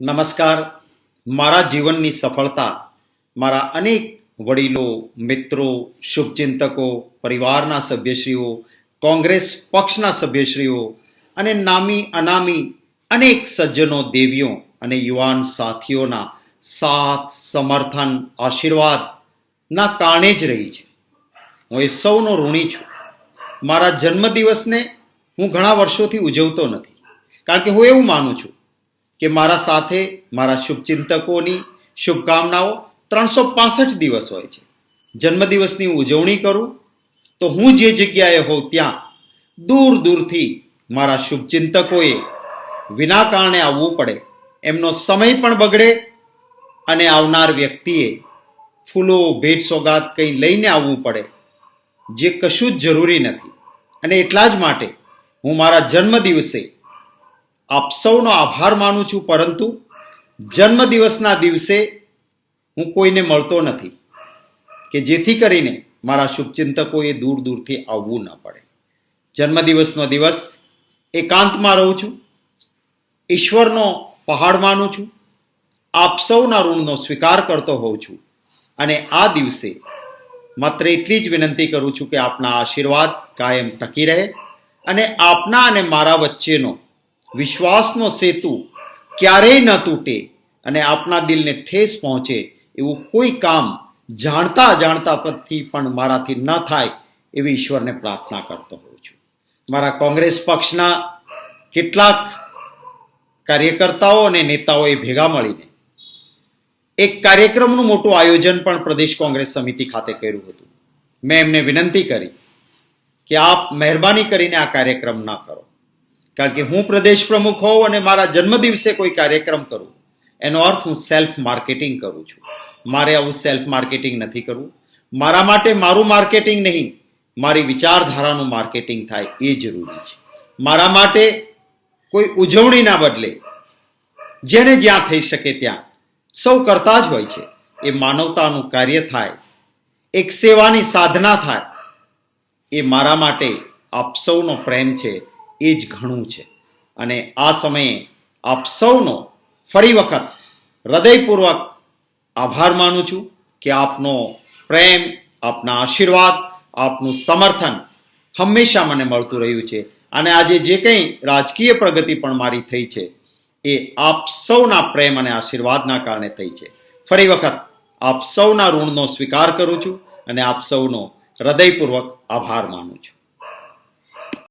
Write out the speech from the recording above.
નમસ્કાર. મારા જીવનની સફળતા, મારા અનેક વડીલો, મિત્રો, શુભચિંતકો, પરિવારના સભ્યશ્રીઓ, કોંગ્રેસ પક્ષના સભ્યશ્રીઓ અને નામી અનામી અનેક સજ્જનો, દેવીઓ અને યુવાન સાથીઓના સાથ, સમર્થન આશીર્વાદના કારણે જ રહી છે. હું એ સૌનો ઋણી છું. મારા જન્મદિવસને હું ઘણા વર્ષોથી ઉજવતો નથી. કારણ કે હું એવું માનું છું કે મારા સાથે મારા શુભચિંતકોની શુભકામનાઓ ત્રણસો પાસઠ દિવસ હોય છે. જન્મદિવસની ઉજવણી કરું તો હું જે જગ્યાએ હોઉં ત્યાં દૂર દૂરથી મારા શુભચિંતકોએ વિના કારણે આવવું પડે. એમનો સમય પણ બગડે અને આવનાર વ્યક્તિએ ફૂલો, ભેટ સોગાદ કંઈ લઈને આવવું પડે, જે કશું જ જરૂરી નથી. અને એટલા જ માટે હું મારા જન્મદિવસે આપ સૌનો આભાર માનું છું, પરંતુ જન્મદિવસના દિવસે હું કોઈને મળતો નથી કે જેથી કરીને મારા શુભચિંતકોએ દૂર દૂરથી આવવું ન પડે. જન્મદિવસનો દિવસ એકાંતમાં રહું છું, ઈશ્વરનો પહાડ માનું છું, આપ સૌના ઋણનો સ્વીકાર કરતો હોઉં છું અને આ દિવસે માત્ર એટલી જ વિનંતી કરું છું કે આપના આશીર્વાદ કાયમ ટકી રહે અને આપના અને મારા વચ્ચેનો વિશ્વાસનો સેતુ ક્યારેય ન તૂટે અને આપના દિલને ઠેસ પહોંચે એવું કોઈ કામ જાણતા જાણતા પરથી પણ મારાથી ન થાય એવી ઈશ્વરને પ્રાર્થના કરતો હોઉં છું. મારા કોંગ્રેસ પક્ષના કેટલાક કાર્યકર્તાઓ અને નેતાઓએ ભેગા મળીને એક કાર્યક્રમનું મોટું આયોજન પણ પ્રદેશ કોંગ્રેસ સમિતિ ખાતે કર્યું હતું. મેં એમને વિનંતી કરી કે આપ મહેરબાની કરીને આ કાર્યક્રમ ન કરો. કારણ કે હું પ્રદેશ પ્રમુખ હોઉં અને મારા જન્મદિવસે કોઈ કાર્યક્રમ કરું, એનો અર્થ હું સેલ્ફ માર્કેટિંગ કરું છું. મારે આવું સેલ્ફ માર્કેટિંગ નથી કરવું. મારા માટે મારું માર્કેટિંગ નહીં, મારી વિચારધારાનું માર્કેટિંગ થાય એ જરૂરી છે. મારા માટે કોઈ ઉજવણીના બદલે, જેને જ્યાં થઈ શકે ત્યાં, સૌ કરતા જ હોય છે. એ માનવતાનું કાર્ય થાય, એક સેવાની સાધના થાય, એ મારા માટે આપ સૌનો પ્રેમ છે એ જ ઘણું છે. અને આ સમયે આપ સૌનો ફરી વખત હૃદયપૂર્વક આભાર માનું છું કે આપનો પ્રેમ, આપના આશીર્વાદ, આપનું સમર્થન હંમેશા મને મળતું રહ્યું છે. અને આજે જે કંઈ રાજકીય પ્રગતિ પણ મારી થઈ છે, એ આપ સૌના પ્રેમ અને આશીર્વાદના કારણે થઈ છે. ફરી વખત આપ સૌના ઋણનો સ્વીકાર કરું છું અને આપ સૌનો હૃદયપૂર્વક આભાર માનું છું.